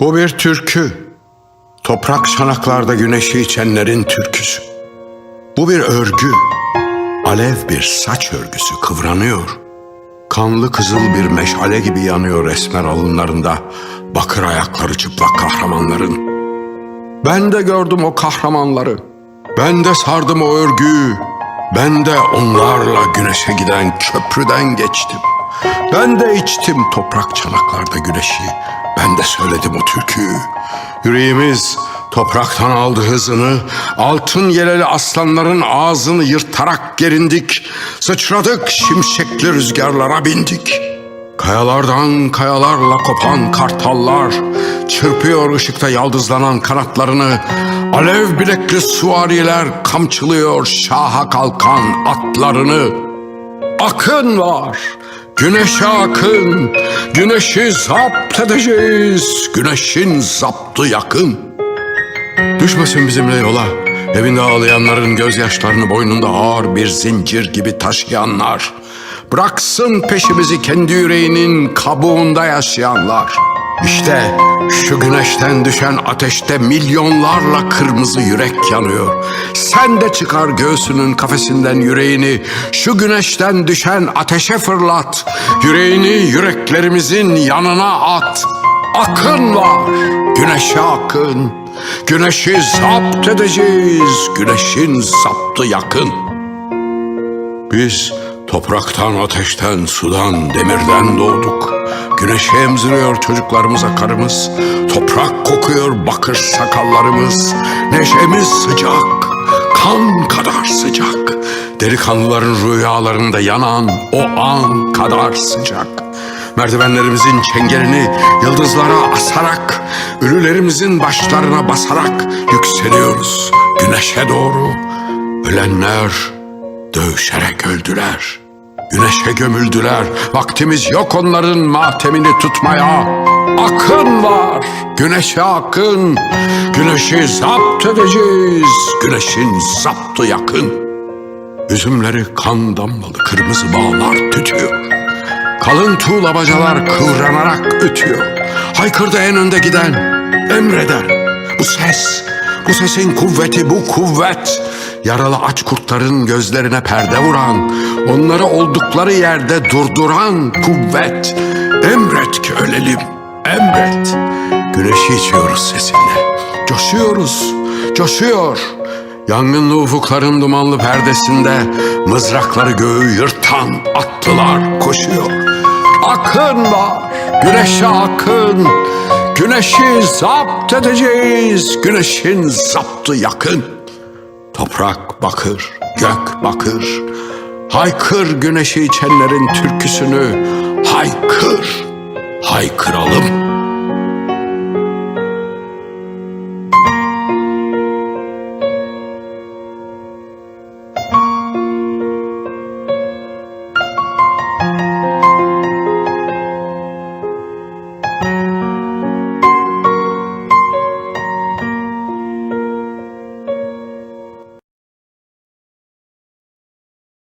Bu bir türkü. Toprak çanaklarda güneşi içenlerin türküsü. Bu bir örgü. Alev bir saç örgüsü kıvranıyor. Kanlı kızıl bir meşale gibi yanıyor esmer alınlarında. Bakır ayakları çıplak kahramanların. Ben de gördüm o kahramanları. Ben de sardım o örgüyü. Ben de onlarla güneşe giden köprüden geçtim. Ben de içtim toprak çanaklarda güneşi. Ben de söyledim o türküyü. Yüreğimiz topraktan aldı hızını. Altın yeleli aslanların ağzını yırtarak gerindik. Sıçradık şimşekli rüzgarlara bindik. Kayalardan kayalarla kopan kartallar çırpıyor ışıkta yaldızlanan kanatlarını. Alev bilekli süvariler kamçılıyor şaha kalkan atlarını. Akın var, güneşe akın, güneşi zapt edeceğiz, güneşin zaptı yakın. Düşmesin bizimle yola, evinde ağlayanların gözyaşlarını boynunda ağır bir zincir gibi taşıyanlar. Bıraksın peşimizi kendi yüreğinin kabuğunda yaşayanlar. İşte şu güneşten düşen ateşte milyonlarla kırmızı yürek yanıyor. Sen de çıkar göğsünün kafesinden yüreğini şu güneşten düşen ateşe fırlat. Yüreğini yüreklerimizin yanına at. Akın var, güneşe akın. Güneşi zapt edeceğiz, güneşin zaptı yakın. Biz topraktan, ateşten, sudan, demirden doğduk. Güneşi emziriyor çocuklarımıza karımız. Toprak kokuyor bakır sakallarımız. Neşemiz sıcak, kan kadar sıcak. Delikanlıların rüyalarında yanan o an kadar sıcak. Merdivenlerimizin çengelini yıldızlara asarak, ölülerimizin başlarına basarak yükseliyoruz güneşe doğru. Ölenler dövüşerek öldüler. Güneşe gömüldüler. Vaktimiz yok onların matemini tutmaya. Akın var. Güneşe akın. Güneşi zapt edeceğiz. Güneşin zaptı yakın. Üzümleri kan damlalı kırmızı bağlar tütüyor. Kalın tuğla bacalar kıvranarak ötüyor. Haykırdı en önde giden, emreder. Bu ses, bu sesin kuvveti, bu kuvvet. Yaralı aç kurtların gözlerine perde vuran, onları oldukları yerde durduran kuvvet. Emret ki ölelim, emret. Güneşi içiyoruz sesinle, coşuyoruz, coşuyor. Yangınlı ufukların dumanlı perdesinde mızrakları göğü yırtan attılar koşuyor. Akın var, güneşe akın. Güneşi zapt edeceğiz, güneşin zaptı yakın. Toprak bakır, gök bakır. Haykır güneşi içenlerin türküsünü, haykır, haykıralım.